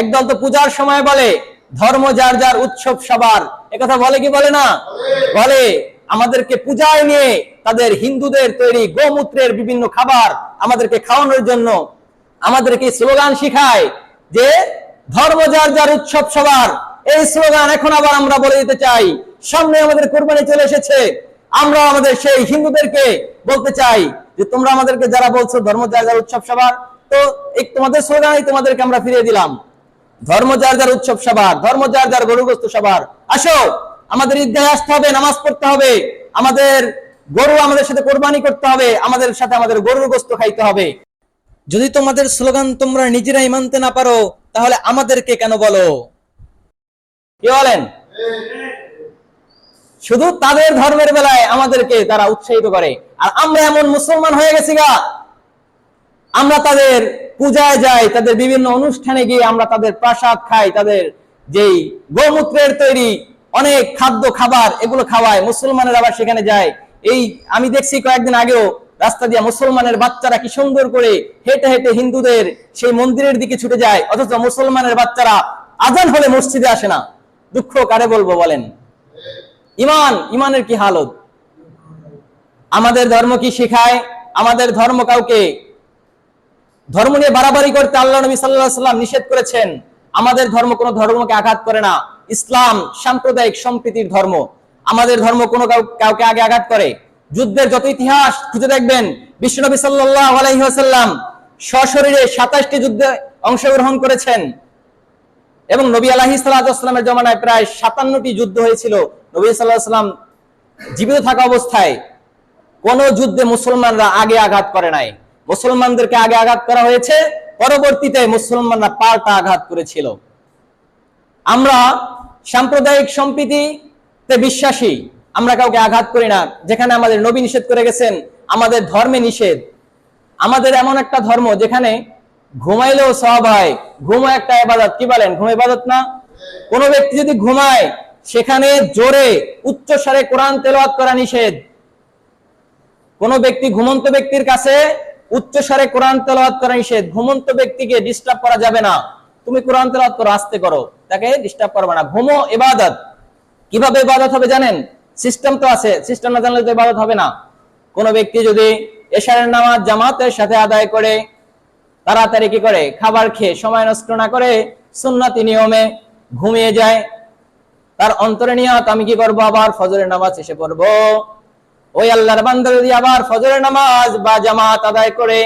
একদল তো পূজার সময় বলে, ধর্ম যার যার উৎসব সবার। একথা বলে কি বলে না? বলে, আমাদেরকে পূজায় নিয়ে তাদের হিন্দুদের তৈরি গোমূত্রের বিভিন্ন খাবার আমাদেরকে খাওয়ানোর জন্য আমাদেরকে স্লোগান শিখায় যে, ধর্ম যার যার উৎসব সবার। এই স্লোগান এখন আবার আমরা বলে দিতে চাই, সামনে আমাদের কোরবানি চলে এসেছে। আমরা আমাদের সেই হিন্দুদেরকে বলতে চাই যে, তোমরা আমাদেরকে যারা বলছো ধর্ম যার যার উৎসব সবার, তো তোমাদের স্লোগানই তোমাদেরকে আমরা ফিরিয়ে দিলাম। ধর্ম যার যার উৎসব সবার, ধর্ম যার যার গরুগ্রস্ত সবার। আসো, আমাদের ঈদগাহে আসতে হবে, নামাজ পড়তে হবে। আমাদের গরু আমাদের সাথে কোরবানি করতে হবে, আমাদের সাথে আমাদের গরুর গোস্ত খাইতে হবে। যদি তোমাদের স্লোগান তোমরা নিজেরাই মানতে না পারো, তাহলে আমাদেরকে কেন বলো? কি বলেন? শুধু তাদের ধর্মের বেলায় আমাদেরকে তারা উৎসাহিত করে। আর আমরা এমন মুসলমান হয়ে গেছি গা। আমরা তাদের পূজায় যাই, তাদের বিভিন্ন অনুষ্ঠানে গিয়ে আমরা তাদের প্রসাদ খাই, তাদের যেই গোমূত্রের তৈরি অনেক খাদ্য খাবার এগুলো খাওয়ায় মুসলমানের আবার সেখানে যায়। এই আমি দেখছি কয়েকদিন আগেও রাস্তা দিয়ে মুসলমানের বাচ্চারা কি সুন্দর করে হেঁটে হেঁটে হিন্দুদের সেই মন্দিরের দিকে ছুটে যায়, অথচ মুসলমানের বাচ্চারা আজান হলে মসজিদে আসে না। দুঃখ কারে বলব বলেন? ইমান, ইমানের কি হালত? আমাদের ধর্ম কি শেখায়? আমাদের ধর্ম কাউকে ধর্ম নিয়ে বাড়াবাড়ি করতে আল্লাহ নবী সাল্লাহ সাল্লাম নিষেধ করেছেন। আমাদের ধর্ম কোনো ধর্মকে আঘাত করে না। ইসলাম সাম্প্রদায়িক সম্প্রীতির ধর্ম। আমাদের ধর্ম কোনো কাউকে আগে আঘাত করে। যুদ্ধের যত ইতিহাস, খুঁজে দেখবেন বিশ্বনবী সাল্লাহ আলাইসাল্লাম সশরীরে সাতাশটি যুদ্ধে অংশগ্রহণ করেছেন। এবং নবী আলাহি সাল্লাহামের জমানায় প্রায় সাতান্নটি যুদ্ধ হয়েছিল। নবী সাল্লাহ সাল্লাম জীবিত থাকা অবস্থায় কোন যুদ্ধে মুসলমানরা আগে আঘাত করে নাই। মুসলমানদেরকে আগে আঘাত করা হয়েছে, পরবর্তীতে মুসলমানরা পাল্টা আঘাত করেছিল। আমরা সাম্প্রদায়িক সম্প্রীতিতে বিশ্বাসী, আমরা কাউকে আঘাত করি না। যেখানে আমাদের নবী নিষেধ করে গেছেন, আমাদের ধর্মে নিষেধ। আমাদের এমন একটা ধর্ম যেখানে ঘুমাইলেও সব হয়। ঘুম একটা এবাদত কি বলেন? ঘুম এবাদত না? কোন ব্যক্তি যদি ঘুমায়, সেখানে জোরে উচ্চ স্বরে কোরআন তেলাওয়াত করা নিষেধ। কোন ব্যক্তি ঘুমন্ত ব্যক্তির কাছে উচ্চ স্বরে কোরআন তেলাওয়াত করা নিষেধ। ঘুমন্ত ব্যক্তিকে ডিস্টার্ব করা যাবে না। তুমি কোরআন তেলাওয়াত করো, আস্তে করো। তাকে ডিস্টার্ব করবে না। ঘুমো ইবাদত। কীভাবে ইবাদত হবে জানেন? সিস্টেম তো আছে। সিস্টেম না জানলে তো ইবাদত হবে না। কোন ব্যক্তি যদি এশারের নামাজ জামাতের সাথে আদায় করে, তাড়াতাড়ি কি করে? খাবার খেয়ে সময় নষ্ট না করে সুন্নতি নিয়মে ঘুমিয়ে যায়। তার অন্তরে নিয়ত আমি কি করব? আবার ফজরের নামাজ এসে পড়ব। ওই আল্লাহর বান্দা যদি আবার ফজরের নামাজ বা জামাত আদায় করে